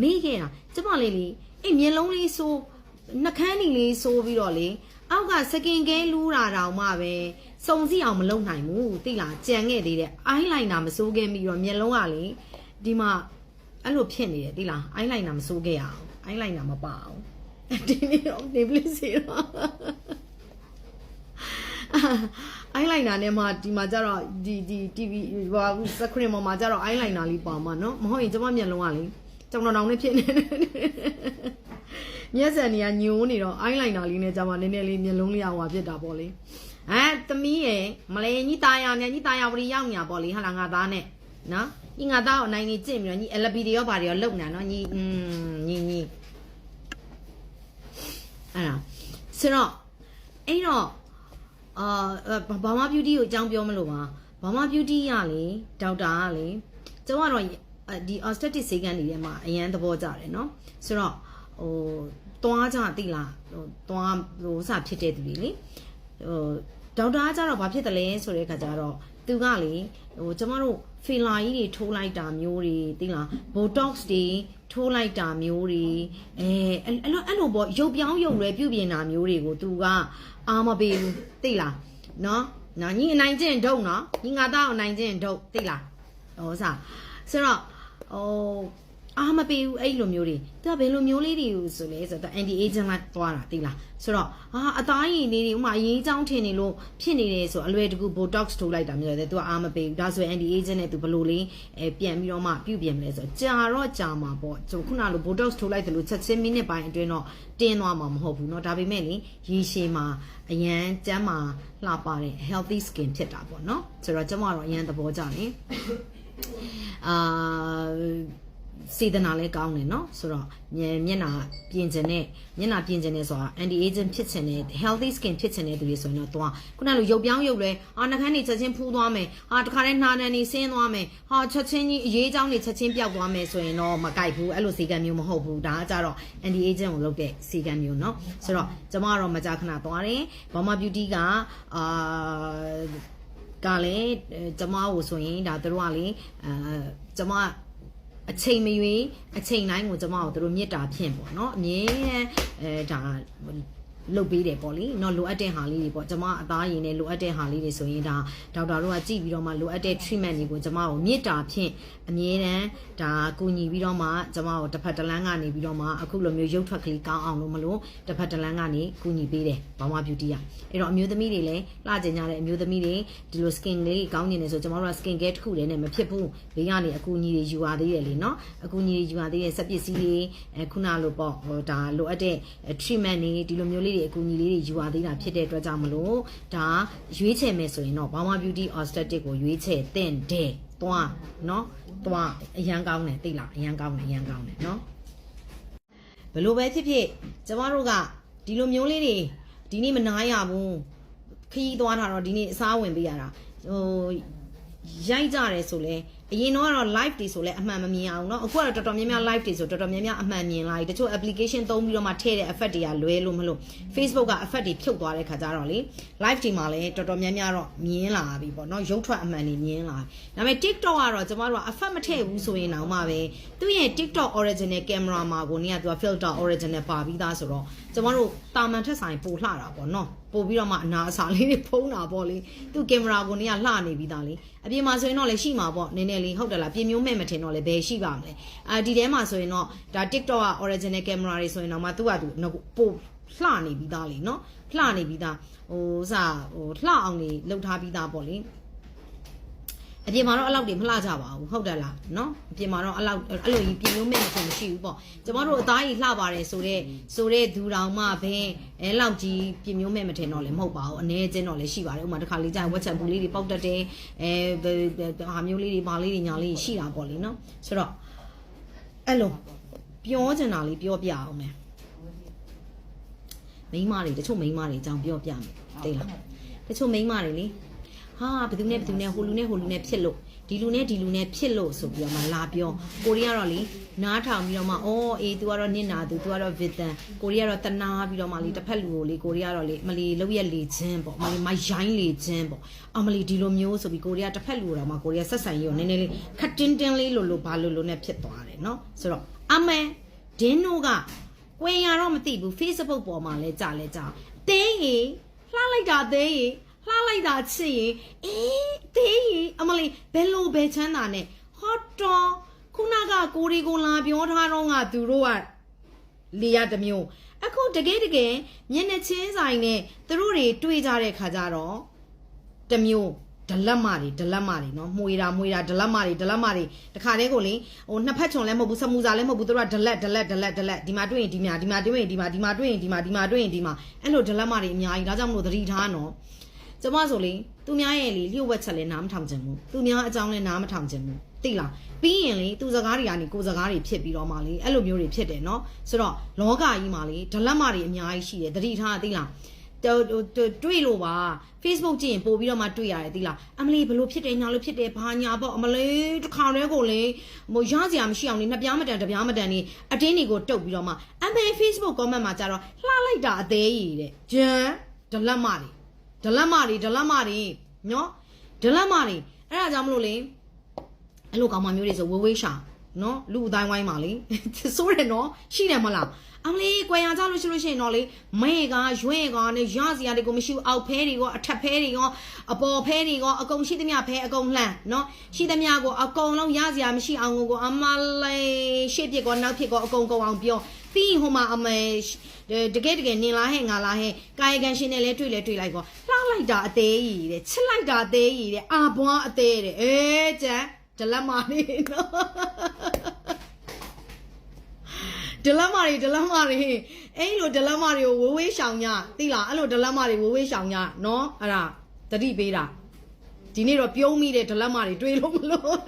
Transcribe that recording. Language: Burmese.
မေးခဲ့တာကျမလေးလေအဲ့မျက်လုံးလေးစိုးနှကန်းနီလေးစိုးပြီးတော့လေအောက်ကစကင်ကဲလူးတာတောင်မှပဲစုံစီအောင်မလုပ်နိုင်ဘူးသိလားကြံခဲ့သေးတယ်အိုင်းလိုင်နာမစိုးခဲ့ပြီးတော့မျက်လုံးကလေဒီမှာအဲ့လိုဖြစ်နေတယ်သိလားအိုင်းလိုင်နာမစိုးခဲ့ရအောင်အိုင်းလိုင်နာမပါအောင်ဒီနေ့တော့နေပလစ်စီတော့အိုင်းလိုင်နာနဲ့မှဒီမှာကျတော့ဒီဒီ TV ဟိုစခရင်ပေါ်မှာကျတော့အိုင်းလိုင်နာလေးပါမှာနော်မဟုတ်ရင်ကျမမျက်လုံးကလေ ကြောင်တော်တောင်နဲ့ဖြစ်နေတယ်မျက်စံတွေကညိုးနေတော့အိုင်းလိုင်နာလေးနဲ့ကျမနည်းနည်းလေးမျက်လုံးလေးအောင်ပါဖြစ်တာပေါ့လေအဲသမီးရယ်မလဲညီตายရနဲ့ညီตายရဝရီရောက်ညာပေါ့လေဟာလာငါသားနဲ့နော်ညီငါသားကိုနိုင်နေကြင့်ပြီးတော့ညီ LP တွေရောဘာတွေရောလုံနေတာနော်ညီอืมညီညီအဲ့ဒါဆိုတော့အဲ့တော့ အာဘာမာ beauty ကိုအကြောင်းပြောမလို့ပါဘာမာ beauty ရလေဒေါက်တာကလေကျမကတော့ ဒီ obstetric ဆေးကန်းတွေထဲမှာအရန်သဘောကြတယ်နော်ဆိုတော့ဟိုသွားကြတိလားဟိုသွားဟိုစဖြစ်တဲ့သူတွေလေဟိုဒေါက်တာကကြတော့ဘာဖြစ်တယ်လဲဆိုတဲ့ခါကျတော့သူကလေဟိုကျမတို့ဖီလာကြီးတွေထိုးလိုက်တာမျိုးတွေသိလားဘိုတော့စ်တွေထိုးလိုက်တာမျိုးတွေအဲအဲ့လိုအဲ့လိုပေါ့ရုပ်ပြောင်းရုပ်လွယ်ပြုပြင်တာမျိုးတွေကိုသူကအာမပေးဘူးသိလားနော်နော်ညီအနိုင်ကျင့်ဒုံနော်ညီငါသားအနိုင်ကျင့်ဒုံသိလားဟောစားဆိုတော့ ဟိုအာမပေးဘူးအဲ့လိုမျိုးတွေသူကဘယ်လိုမျိုးလေးတွေကိုဆိုလဲဆိုတော့ anti agent ကသွားတာသိလားဆိုတော့အာအသားရည်လေးတွေဥမာအရေးချောင်းထင်နေလို့ဖြစ်နေတယ်ဆိုအလွယ်တကူ botox ထိုးလိုက်တာမျိုးတယ်သူကအာမပေးဘူးဒါဆိုရင် anti agent နဲ့သူဘယ်လိုလေးအဲပြန်ပြီးတော့မှပြုပြင်မလဲဆိုတော့ကြာတော့ကြာမှာပေါ့ကျွန်တော်ခုနလို botox ထိုးလိုက်တယ်လို့ချက်ချင်းမိနစ်ပိုင်းအတွင်းတော့တင်းသွားမှာမဟုတ်ဘူးเนาะဒါပေမဲ့လေရေရှည်မှာအရန်ကျန်းမာလှပတဲ့ healthy skin ဖြစ်တာပေါ့เนาะဆိုတော့ကျွန်မတော့အရန်သဘောကျတယ်အာ စေတနာလည်းကောင်းတယ်เนาะဆိုတော့မျက်မျက်နှာပြင်ကျင်တဲ့မျက်နှာပြင်ကျင်တဲ့ဆိုတာ anti aging ဖြစ်ချင်တဲ့ healthy skin ဖြစ်ချင်တဲ့သူတွေဆိုရင်တော့သွားခုနလိုရုပ်ပြောင်းရုပ်လဲအာနှာခမ်းတွေချက်ချင်းဖူးသွားမယ်အာတခါတည်းနှာနံတွေဆင်းသွားမယ်ဟာချက်ချင်းကြီးအရေးချောင်းတွေချက်ချင်းပျောက်သွားမယ်ဆိုရင်တော့မကြိုက်ဘူးအဲ့လိုစီကံမျိုးမဟုတ်ဘူးဒါကကြတော့ anti aging ကိုလုပ်တဲ့စီကံမျိုးเนาะဆိုတော့ကျမကတော့မကြာခဏသွားတယ်ဘာမ beauty ကအာကလည်းကျမကိုဆိုရင်ဒါတို့ကလေအဲကျမ အချိန်မရွေးအချိန်တိုင်းကိုကျမတို့တို့မေတ္တာဖြင့်ပေါ့နော်အမြဲအဲဒါ လုပ်ပေးတယ်ပေါ့လေနော်လိုအပ်တဲ့ဟာလေးတွေပေါ့ကျွန်မအသားရည်နဲ့လိုအပ်တဲ့ဟာလေးတွေဆိုရင်ဒါဒေါက်တာတို့ကကြည့်ပြီးတော့မှလိုအပ်တဲ့ treatment တွေကိုကျွန်မကိုမြစ်တာဖြင့်အမြဲတမ်းဒါကူညီပြီးတော့မှကျွန်မကိုတစ်ဖက်တစ်လမ်းကနေပြီးတော့မှအခုလိုမျိုးရုပ်ထွက်ကလေးကောင်းအောင်လို့မလို့တစ်ဖက်တစ်လမ်းကနေကူညီပေးတယ်ဘာမှ beauty อ่ะအဲ့တော့အမျိုးသမီးတွေလည်းလှကျင်ကြတဲ့အမျိုးသမီးတွေဒီလို skin လေးကောင်းနေတယ်ဆိုကျွန်မတို့က skin care တစ်ခုလည်းနဲ့မဖြစ်ဘူးဘေးကနေအကူအညီတွေယူရသေးတယ်လေနော်အကူအညီတွေယူရသေးတဲ့စက်ပစ္စည်းတွေခုနလိုပေါ့ဟိုဒါလိုအပ်တဲ့ treatment တွေဒီလိုမျိုးလေးတွေအကူအညီလေးတွေယူရသေးတာဖြစ်တဲ့အတွက်ကြောင့်မလို့ဒါရွေးချယ်မယ်ဆိုရင်တော့ Bama Beauty Aesthetic ကိုရွေးချယ်သင့်တယ်သွားเนาะသွားအရန်ကောင်းတယ်သိလားအရန်ကောင်းတယ်အရန်ကောင်းတယ်เนาะဘလို့ပဲဖြစ်ဖြစ်ကျမတို့ကဒီလိုမျိုးလေးတွေဒီနေ့မနာရဘူးခီးသွားတာတော့ဒီနေ့အစားဝင်ပေးရတာဟိုရိုက်ကြတယ်ဆိုလဲ အရင်တော့ကတော့ live တွေဆိုလဲအမှန်မမြင်အောင်เนาะအခုကတော့တော်တော်များများ live တွေဆိုတော်တော်များများအမှန်မြင်လာပြီတချို့ application သုံးပြီးတော့မှထည့်တဲ့ effect တွေကလွဲလို့မလို့ Facebook က effect တွေဖြုတ်သွားတဲ့ခါကျတော့လေ live တွေမှာလည်းတော်တော်များများတော့မြင်လာပြီပေါ့เนาะရုပ်ထွက်အမှန်တွေမြင်လာပြီဒါပေမဲ့ TikTok ကတော့ကျမတို့က effect မထည့်ဘူးဆိုရင်တော့မှပဲသူ့ရဲ့ TikTok original camera မှာကိုနေကသူက filter original ပါပြီးသားဆိုတော့ကျမတို့တာမန်ထက်ဆိုင်ပိုလှတာပေါ့เนาะပို့ပြီးတော့မှအနာအစာလေးတွေဖုံးတာပေါ့လေသူကင်မရာကိုနေကလှနေပြီးသားလေအပြင်မှာဆိုရင်တော့လည်းရှိမှာပေါ့နည်းနည်း ်းလေးဟုတ်တယ်လားပြင်မျိုးမဲ့မထင်တော့လည်းဘယ်ရှိပါမလဲအာဒီထဲမှာဆိုရင်တော့ဒါ TikTok က original camera တွေဆိုရင်တော့မှသူကသူပို့လှနေပြီးသားလေနော်လှနေပြီးသားဟိုစာဟိုလှအောင်နေလှုပ်ထားပြီးသားပေါ့လေ အပြင်မှာတော့အဲ့လောက်တွေမလှကြပါဘူးဟုတ်တယ်လားနော်အပြင်မှာတော့အဲ့လောက်အဲ့လိုကြီးပြင်မျိုးမဲ့မရှိမရှိဘူးပေါ့ကျမတို့အသားကြီးလှပါတယ်ဆိုတော့ဆိုတဲ့ဒူတောင်မှဘင်းအဲလောက်ကြီးပြင်မျိုးမဲ့မထင်တော့လည်းမဟုတ်ပါဘူးအနေချင်းတော့လည်းရှိပါတယ်ဥပမာတစ်ခါလေးကြာဝက်ချက်ပူလေးတွေပေါက်တတ်တယ်အဲဟာမျိုးလေးတွေမာလေးတွေညာလေးရှိတာပေါ့လေနော်ဆိုတော့အဲ့လိုပြောချင်တာလေးပြောပြအောင်မယ်မိန်းမတွေတချို့မိန်းမတွေအကြောင်းပြောပြမယ်တိတ်လားတချို့မိန်းမတွေလေ ဟာဘယ်သူနဲ့ဘယ်သူနဲ့ဟိုလူနဲ့ဟိုလူနဲ့ဖြစ်လို့ ဒီလူနဲ့ဒီလူနဲ့ဖြစ်လို့ဆိုပြီးတော့မှလာပြောကိုရီးယားတော့လေနားထောင်ပြီးတော့မှအော်အေး तू ကတော့နင့်နာသူ तू ကတော့ဗစ်တန်ကိုရီးယားတော့တနာပြီးတော့မှလေတစ်ဖက်လူကိုလေကိုရီးယားတော့လေမလီလောက်ရက်လေချင်းပေါ့မလီမရိုင်းလေချင်းပေါ့အမလီဒီလိုမျိုးဆိုပြီးကိုရီးယားတစ်ဖက်လူတော့မှကိုရီးယားဆက်ဆံရေးကိုနည်းနည်းလေးခတ်တင်းတင်းလေးလို့လို့ဘာလို့လို့နဲ့ဖြစ်သွားတယ်เนาะဆိုတော့အမဲဒင်းတို့ကကွင်ရတော့မသိဘူး Facebook ပေါ်မှာလဲကြာလဲကြာတင်းရီလှလိုက်တာတင်းရီ လှလိုက်တာချစ်ရင်အေးတင်းရီအမလီဘယ်လိုပဲချမ်းသာနဲ့ဟောတော်ခုနကကိုရီကိုလာပြောထားတော့ငါသူတို့ကလေရတစ်မျိုးအခုတကယ်တကယ်မျက်နှာချင်းဆိုင်နဲ့သူတို့တွေတွေ့ကြတဲ့ခါကျတော့တစ်မျိုးဒလက်မတွေဒလက်မတွေနော်မှွေတာမှွေတာဒလက်မတွေဒလက်မတွေတခါတည်းကိုလေဟိုနှစ်ဖက်ချုံလည်းမဟုတ်ဘူးစမူစာလည်းမဟုတ်ဘူးသူတို့ကဒလက်ဒလက်ဒလက်ဒလက်ဒီမှာတွေ့ရင်ဒီမှာဒီမှာတွေ့ရင်ဒီမှာဒီမှာတွေ့ရင်ဒီမှာဒီမှာတွေ့ရင်ဒီမှာအဲ့လိုဒလက်မတွေအများကြီးဒါကြောင့်မလို့သတိထားနော် ကျမဆိုလေသူများရဲ့လေလျှို့ဝက်ချက်လည်းနားမထောင်ချင်ဘူးသူများအကြောင်းလည်းနားမထောင်ချင်ဘူးသိလားပြီးရင်လေသူစကားတွေကနေကိုယ်စကားတွေဖြစ်ပြီးတော့မှလေအဲ့လိုမျိုးတွေဖြစ်တယ်နော်ဆိုတော့လောကကြီးမှာလေဒလက်မတွေအများကြီးရှိတယ်သတိထားသိလားတော်တွေ့လို့ပါ Facebook ကြည့်ရင်ပို့ပြီးတော့မှတွေ့ရတယ်သိလားအမလီဘလို့ဖြစ်တယ်ညာလို့ဖြစ်တယ်ဘာညာပေါ့အမလေးတစ်ခါတည်းကိုလေဟိုရစရာမရှိအောင်လေနှစ်ပြားမတန်တစ်ပြားမတန်နေအတင်းတွေကိုတုတ်ပြီးတော့မှအမေ Facebook comment မှာကြတော့လှလိုက်တာအသေးကြီးတဲ့ဂျန်ဒလက်မတွေ ဒလက်မတွေဒလက်မတွေနော်ဒလက်မတွေအဲ့ဒါကြောင့်မလို့လေအဲ့လိုကောင်မမျိုးတွေဆိုဝေးဝေးရှာနော်လူအတိုင်းဝိုင်းပါလေစိုးတယ်နော်ရှိတယ်မလားအမလေးကွယ်ရကြလို့ရှိလို့ရှိရင်တော့လေမဲကရွဲ့ကနဲ့ရစရာတွေကိုမရှိဘူးအောက်ဖဲတွေရောအထက်ဖဲတွေရောအပေါ်ဖဲတွေရောအကုန်ရှိသမျှဖဲအကုန်လှမ်းနော်ရှိသမျှကိုအကုန်လုံးရစရာမရှိအောင်ကိုအမလေးရှေ့ပြစ်ကောနောက်ဖြစ်ကောအကုန်ကုန်အောင်ပြောပြီးဟိုမှာအမေတကယ်တကယ်နင်လားဟဲ့ငါလားဟဲ့ကာယကံရှင်နဲ့လဲတွေ့လဲတွေ့လိုက်ကော လှလိုက်တာအသေးကြီးတဲ့ချစ်လိုက်တာအသေးကြီးတဲ့အာဘွားအသေးတဲ့အေးကျန်ဒလက်မာနေနော်ဒလက်မာတွေဒလက်မာတွေအဲ့လိုဒလက်မာတွေကိုဝေးဝေးရှောင်ညသိလားအဲ့လိုဒလက်မာတွေဝေးဝေးရှောင်ညနော်အဲ့ဒါတတိပေးတာဒီနေ့တော့ပြုံးမိတဲ့ဒလက်မာတွေတွေးလို့မလို့